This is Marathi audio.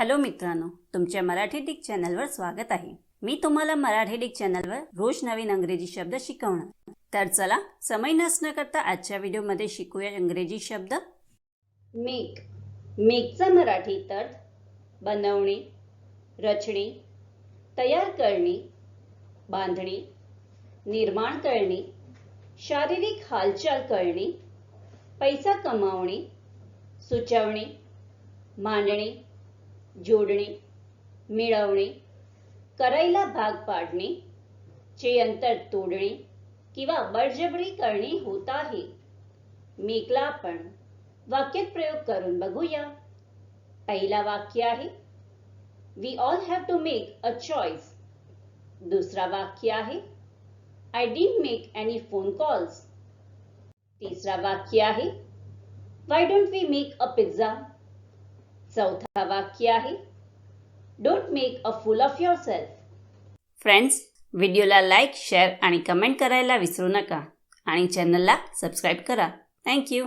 हॅलो मित्रांनो तुमच्या मराठी डिक चॅनलवर स्वागत आहे. मी तुम्हाला मराठी डिक चॅनलवर रोज नवीन अंग्रेजी शब्द शिकवणार. तर चला समय नसणं करता आजच्या व्हिडिओमध्ये शिकूया इंग्रजी शब्द. मेक मेकचा मराठी अर्थ बनवणे रचणे तयार करणे बांधणे निर्माण करणे शारीरिक हालचाल करणे पैसा कमावणे सुचवणे मांडणे जोडणे मिळवणे करायला भाग पाडणे चे अंतर तोडणे किंवा बळजबरी करणे होत आहे. मेकला आपण वाक्यात प्रयोग करून बघूया. पहिला वाक्य आहे we all have to make a choice दुसरा वाक्य आहे I didn't make any phone calls तिसरा वाक्य आहे why don't we make a pizza चौथा वाक्य आहे don't make a fool of yourself friends व्हिडिओला लाईक शेअर आणि कमेंट करायला विसरू नका आणि चॅनलला सबस्क्राईब करा. थँक्यू